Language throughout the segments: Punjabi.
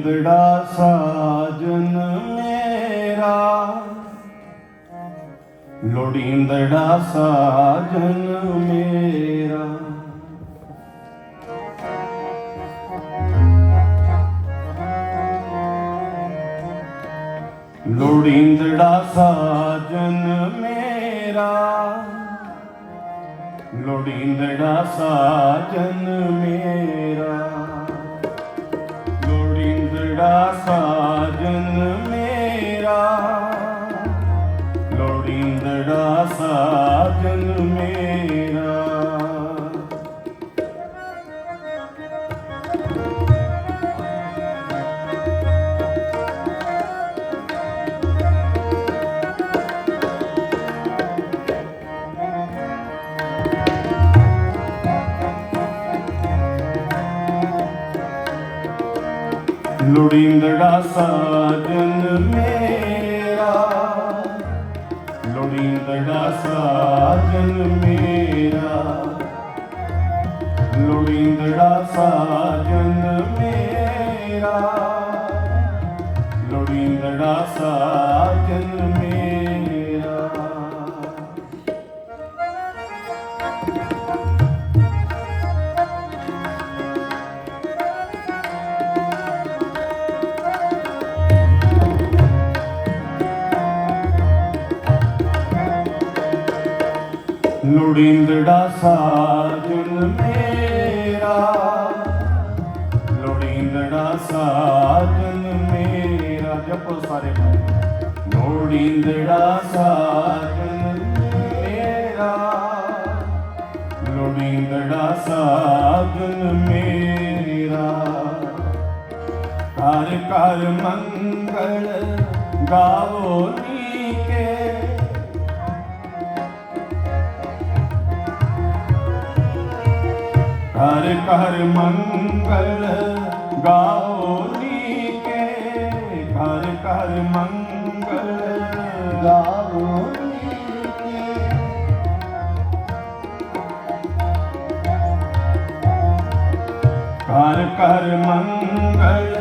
ਲੋੜੀਂਦੜਾ ਸਾਜਨ ਮੇਰਾ। ਲੋੜੀਂਦੜਾ ਸਾਜਨ ਮੇਰਾ। ਲੋੜੀਂਦੜਾ ਸਾਜਨ ਮੇਰਾ। ਲੋੜੀਂਦੜਾ ਸਾਜਨ ਮੇਰਾ। graça. ਲੋੜੀਂਦੜਾ ਸਾਜਨ ਮੇਰਾ। ਲੋੜੀਂਦੜਾ ਸਾਜਨ ਮੇਰਾ। ਲੋੜੀਂਦੜਾ ਸਾਜਨ ਮੇਰਾ। ਲੋੜੀਂਦੜਾ ਸਾਜਨ ਮੇਰਾ ਲੋੜੀਂਦੜਾ ਸਾਜਨ ਮੇਰਾ। ਲੋੜੀਂਦੜਾ ਸਾਜਨ ਮੇਰਾ। ਜਪੋ ਸਾਰੇ ਭਾਈ। ਲੋੜੀਂਦੜਾ ਸਾਜਨ ਮੇਰਾ। ਲੋੜੀਂਦੜਾ ਸਾਜਨ ਮੇਰਾ। ਹਰ ਘਰ ਮੰਗਲ ਗਾਵੋ ਨੀਕੇ ਹਰ ਘਰ ਮੰਗਲ ਗਾਓ ਨੀਕੇ, ਹਰ ਘਰ ਮੰਗਲ ਗਾਓ ਨੀਕੇ। ਘਰ ਘਰ ਮੰਗਲ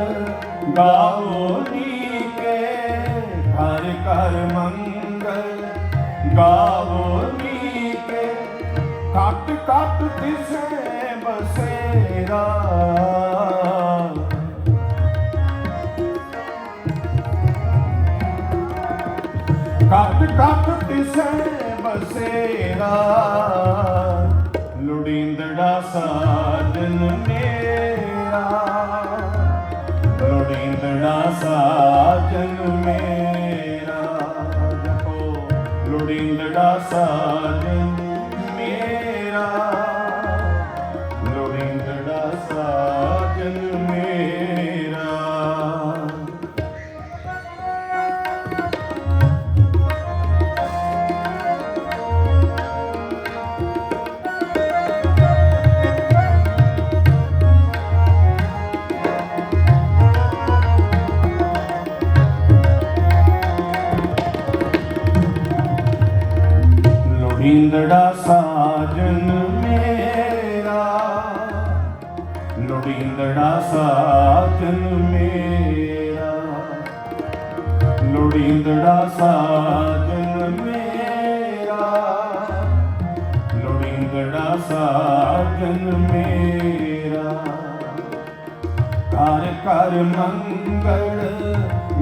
ਗਾਓ ਨੀਕੇ ਘਰ ਘਰ ਮੰਗਲ ਗਾਓ ਨੀਕੇ। ਕੱਟ ਕੱਟ ਦਿਸੇ ਬਸੇਰਾ। ਕੱਟ ਕੱਟ ਦਿਸੇ ਬਸੇਰਾ। ਲੋੜੀਂਦੜਾ ਸਾਜਨ ਮੇਰਾ। ਲੋੜੀਂਦੜਾ ਸਾਜਨ ਮੇਰਾ। ਜਪੋ ਲੋੜੀਂਦੜਾ ਸਾਜਨ ਲੋੜੀਂਦੜਾ ਸਾਜਨ ਮੇਰਾ। ਲੋੜੀਂਦੜਾ ਸਾਜਨ ਮੇਰਾ। ਲੋੜੀਂਦੜਾ ਸਾਜਨ ਮੇਰਾ। ਲੋੜੀਂਦੜਾ ਸਾਜਨ ਮੇਰਾ। ਘਰ ਘਰ ਮੰਗਲ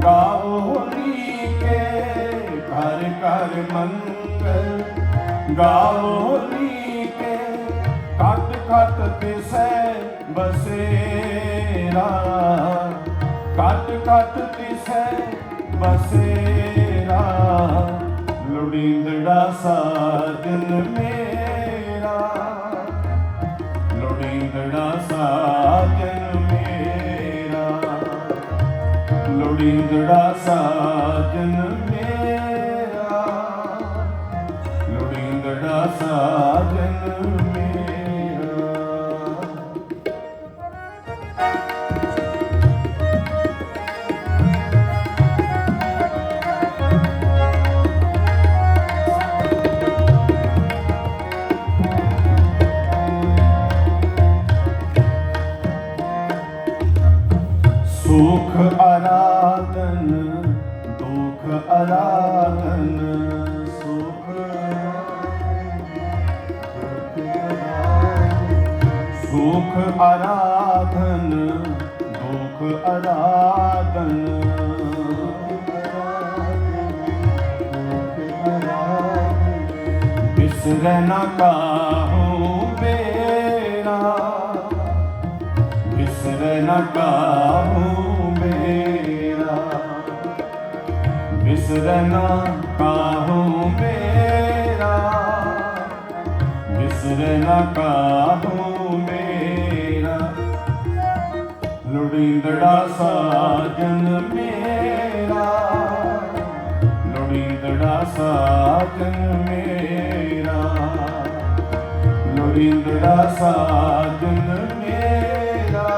ਗਾਵੋ ਨੀਕੇ ਘਰ ਘਰ ਮੰਗਲ ਗਾਵੋ ਨੀਕੇ ਕੱਟ ਕੱਟ ਤਿਸੈ ਬਸੇਰਾ। ਕੱਟ ਕੱਟ ਤਿਸੈ ਬਸੇਰਾ। ਲੋੜੀਂਦੜਾ ਸਾਜਨ ਮੇਰਾ। ਲੋੜੀਂਦੜਾ ਸਾਜਨ ਮੇਰਾ। ਲੋੜੀਂਦੜਾ ਸਾਜਨ ਮੇਰਾ। ਸਾਜਨ ਸੁਖ ਆਰਾਧਨ ਦੁਖ ਆਰਾਧਨ ਸੁਖ ਆਰਾਧਨ ਦੁਖ ਆਰਾਧਨ। ਬਿਸਰੈ ਨਾ ਕਾਹੂ ਮੇਰਾ ਬਿਸਰੈ ਨਾ ਕਾਹੂ ਸਾਜਨ ਮੇਰਾ ਲੋੜੀਂਦੜਾ ਸਾਜਨ ਮੇਰਾ। ਲੋੜੀਂਦੜਾ ਸਾਜਨ ਮੇਰਾ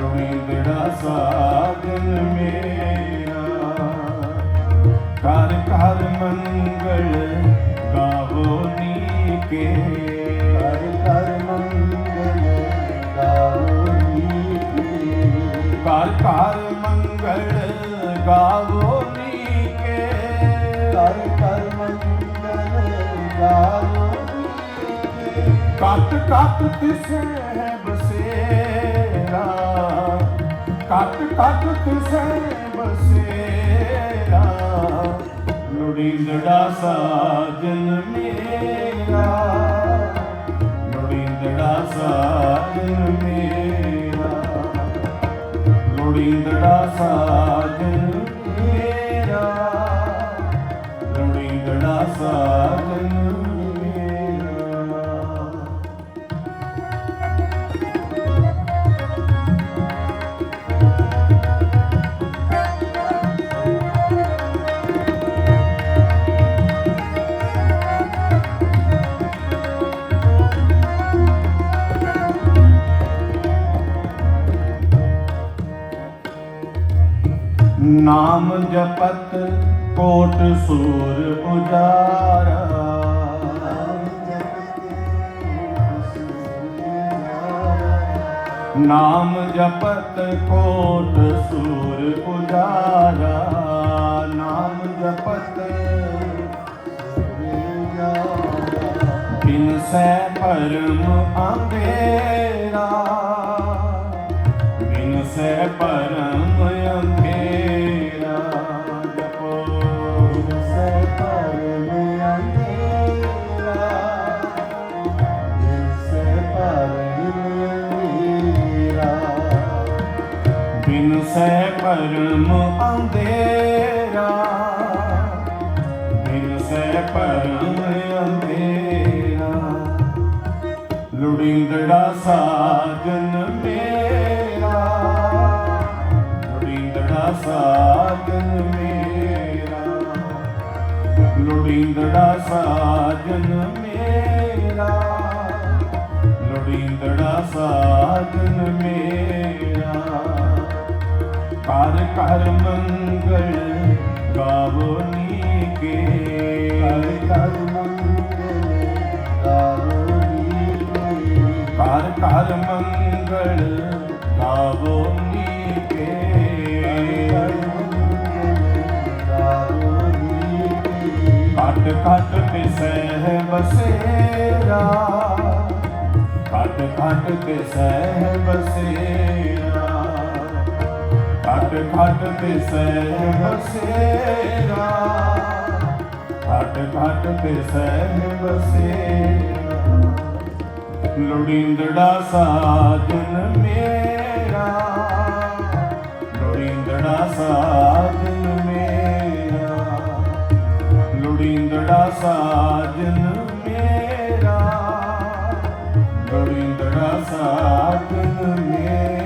ਲੋੜੀਂਦੜਾ ਸਾਜਨ ਮੇਰਾ। ਕਰ ਕਰ ਮੰਗਲ ਗਾਵੋ ਨੀਕੇ। ਕਰ ਕਰ ਮੰਗਲ ਘਰ ਕਰ ਮੰਗਲ ਗਾਵੋ ਨੀਕੇ ਕਰ ਘਰ ਮੰਗਲ ਗਾਵੋ ਨੀਕੇ ਕਤ ਕਤ ਤਿਸੈ ਬਸੇਰਾ। ਕਤ ਕਤ ਤਿਸੈ ਬਸੇਰਾ। ਲੋੜੀਂਦੜਾ ਸਾਜਨ ਮੇਰਾ। ਲੋੜੀਂਦੜਾ ਸਾਜਨ ਮੇਰਾ ਲੋੜੀਂਦੜਾ ਸਾਜਨ ਮੇਰਾ ਲੋੜੀਂਦੜਾ ਸਾਜਨ ਨਾਮ ਜਪਤ ਕੋਟ ਸੂਰ ਉਜਾਰਾ ਨਾਮ ਜਪਤ ਕੋਟ ਸੂਰ ਉਜਾਰਾ ਨਾਮ ਜਪਤ ਬਿਨ ਸੈ ਪਰਮ ਬਿਨ ਸੈ ਪਰਮ ਅੰਧੇਰਾ। ਬਿਨ ਸੈ ਪਰਮ ਅੰਧੇਰਾ। ਲੋੜੀਂਦੜਾ ਸਾਜਨ ਮੇਰਾ। ਲੋੜੀਂਦੜਾ ਸਾਜਨ ਮੇਰਾ। ਲੋੜੀਂਦੜਾ ਸਾਜਨ ਮੇਰਾ। ਲੋੜੀਂਦੜਾ ਸਾਜਨ ਮੇਰਾ। ਕਰ ਕਰ ਮੰਗਲ ਗਾਵੋ ਨੀਕੇ। ਕਰ ਕਰ ਮੰਗਲ ਗਾਵੋ ਨੀਕੇ। ਕਰ ਕਰ ਮੰਗਲ ਗਾਵੋ ਨੀਕੇ। ਕਰ ਮੰਗਲ ਗਾਵੋ ਨੀਕੇ ਘਟ ਘਟ ਤਿਸਹਿ ਬਸੇਰਾ। ਘਟ ਘਟ ਤਿਸਹਿ ਬਸੇਰਾ ਘਟ ਘਟ ਤਿਸਹਿ ਬਸੇਰਾ ਘਟ ਘਟ ਤਿਸਹਿ ਬਸੇਰਾ ਲੋੜੀਂਦੜਾ ਸਾਜਨ ਮੇਰਾ। ਲੋੜੀਂਦੜਾ ਸਾਜਨ ਮੇਰਾ। ਲੋੜੀਂਦੜਾ ਸਾਜਨ ਮੇਰਾ। ਲੋੜੀਂਦੜਾ ਸਾਜਨ ਮੇਰਾ।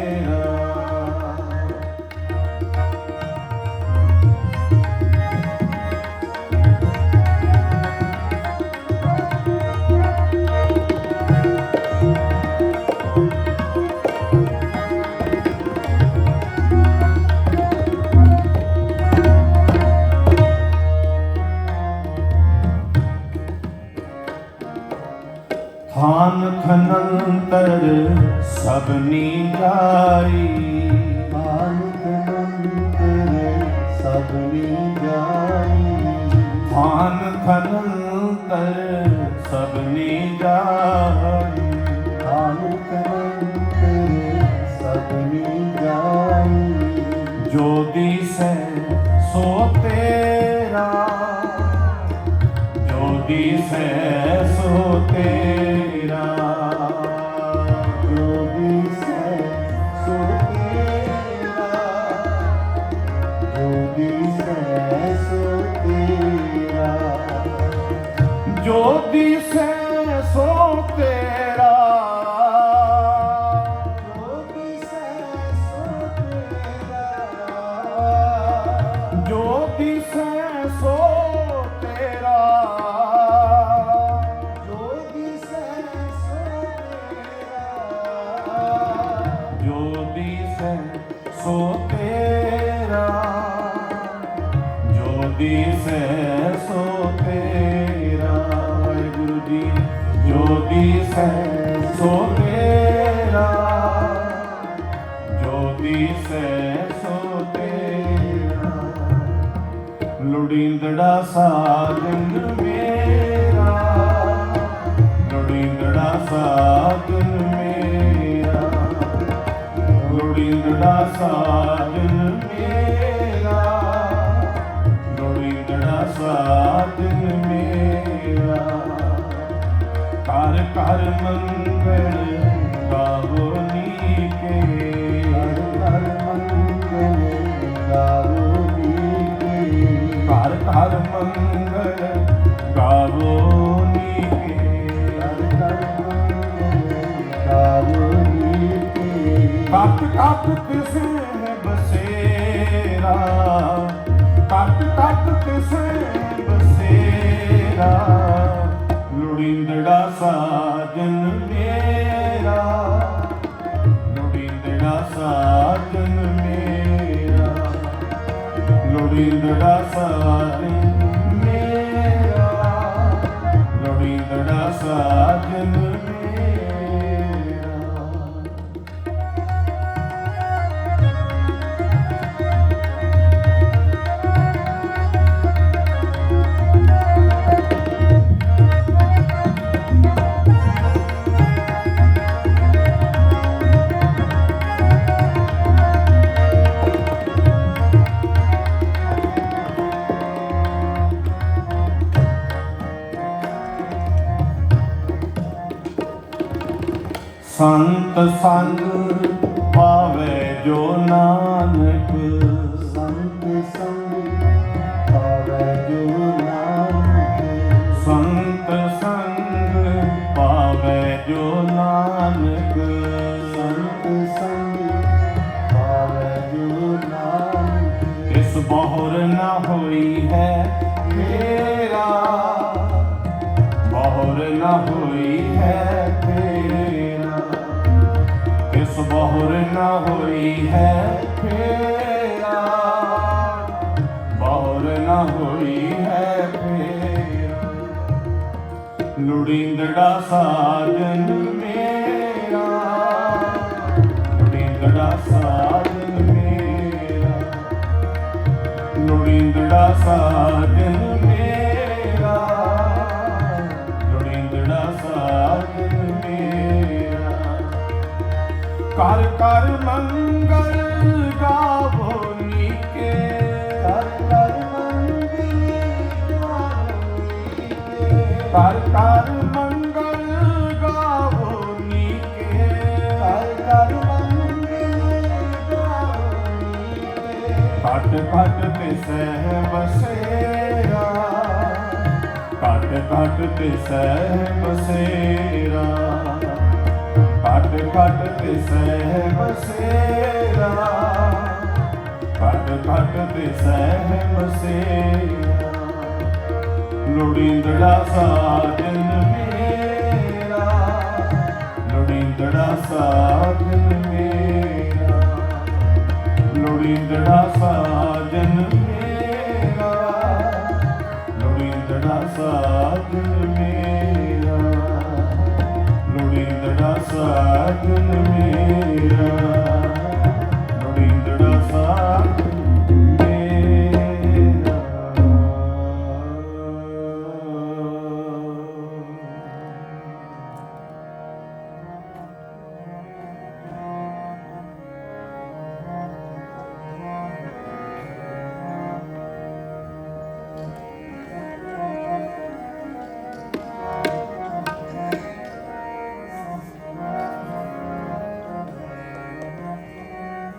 ਸੋ ਤੇਰਾ, ਜੋ ਦਿਸੈ ਸੋ ਤੇਰਾ, ਵਾਹਿਗੁਰੂ ਜੀ, ਜੋ ਦਿਸੈ ਸੋ ਤੇਰਾ, ਜੋ ਦਿਸੈ ਸੋ ਤੇਰਾ, ਲੋੜੀਂਦੜਾ ਸਾਜਨ ਮੇਰਾ, ਲੋੜੀਂਦੜਾ ਸਾਜਨ ਲੋੜੀਂਦੜਾ ਸਾਜਨ ਮੇਰਾ। ਲੋੜੀਂਦੜਾ ਸਾਜਨ ਮੇਰਾ। ਕਰ ਕਰ ਮੰਗਲ ਕੱਟ ਕੱਟ ਕਿਸੇ ਸੰਤ ਸੰਗ ਪਾਵੇ ਜੋ ਨਾਨਕ ਸੰਤ ਸੰਗ ਨਾ ਹੋਈ ਹੈ ਫੇਰਾ। ਬਹੁਰ ਨਾ ਹੋਈ ਹੈ ਫੇਰਾ। ਲੋੜੀਂਦੜਾ ਸਾਜਨ ਮੇਰਾ। ਲੋੜੀਂਦੜਾ ਸਾਜਨ ਮੇਰਾ। ਲੋੜੀਂਦੜਾ ਸਾਜਨ ਕਰ ਕਰ ਮੰਗਲ ਗਾਵੋ ਨੀਕੇ। ਕਰ ਕਰ ਮੰਗਲ ਗਾਵੋ ਨੀਕੇ ਕਰ ਕਰ ਮੰਗਲ ਗਾਵੋ ਨੀਕੇ। ਕਰ ਕਰ ਮੰਗਲ ਗਾਵੋ ਨੀਕੇ ਘਟ ਘਟ ਤੇ ਸਹਿ ਬਸੇਰਾ ਘਟ ਘਟ ਤੇ ਸਹਿ ਬਸੇਰਾ ਘਟ ਘਟ ਤੇ ਸਹਿ ਬਸੇਰਾ ਘਟ ਘਟ ਤੇ ਸਹਿ ਬਸੇਰਾ ਲੋੜੀਂਦੜਾ ਸਾਜਨ ਮੇਰਾ। ਲੋੜੀਂਦੜਾ ਸਾਜਨ ਮੇਰਾ। ਲੋੜੀਂਦੜਾ ਸਾਜਨ ਮੇਰਾ। ਲੋੜੀਂਦੜਾ ਸਾਜਨ ਸਾਜਨ ਮੇਰਾ